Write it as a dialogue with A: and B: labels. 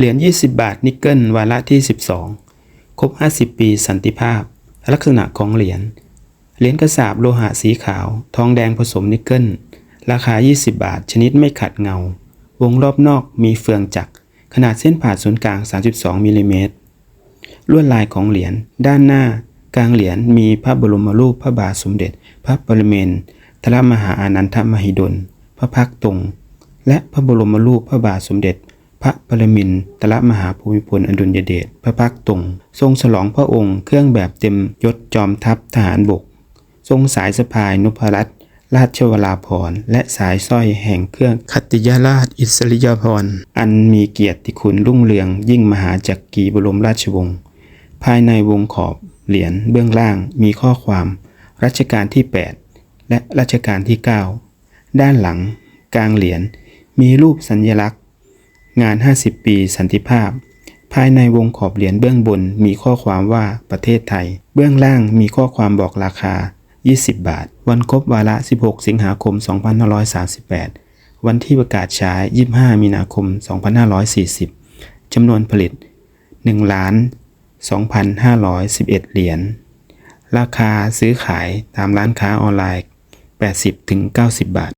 A: เหรียญ 20 บาท นิกเกิลวาระที่ 12 ครบ 50 ปีสันติภาพ ลักษณะของเหรียญ เหรียญกระสาบโลหะสีขาว ทองแดงผสมนิกเกิล ราคา 20 บาท ชนิดไม่ขัดเงา วงรอบนอกมีเฟืองจักร ขนาดเส้นผ่าศูนย์กลาง 32มิลลิเมตร ลวดลายของเหรียญ ด้านหน้า กลางเหรียญมีพระบรมรูปพระบาทสมเด็จ พระปรเมนทรมหาอานันทมหิดล พระพักตรง และพระบรมรูปพระบาทสมเด็จ พระปรมินทรมหาภูมิพลอดุลยเดชพระพักตรงทรงฉลองพระองค์เครื่องแบบเต็มยศจอมทัพทหารบก ทรงสายสะพายนพรัตน์ราชวราภรณ์และสายสร้อยแห่งเครื่องคัติยราชอิสริยาภรณ์อันมีเกียรติคุณรุ่งเรืองยิ่งมหาจักรีบรมราชวงศ์ภายในวงขอบเหรียญเบื้องล่างมีข้อความ รัชกาลที่ 8 และรัชกาลที่ 9 ด้านหลัง กลางเหรียญมีรูปสัญลักษณ์ งาน 50 ปีสันติภาพ ภายในวงขอบเหรียญเบื้องบนมีข้อความว่าประเทศไทย เบื้องล่างมีข้อความบอกราคา 20 บาท วันครบวาระ 16 สิงหาคม 2538 วันที่ประกาศใช้ 25 มีนาคม 2540 จำนวนผลิต 1 ล้าน 2,511 เหรียญ ราคาซื้อขายตามร้านค้าออนไลน์ 80-90 บาท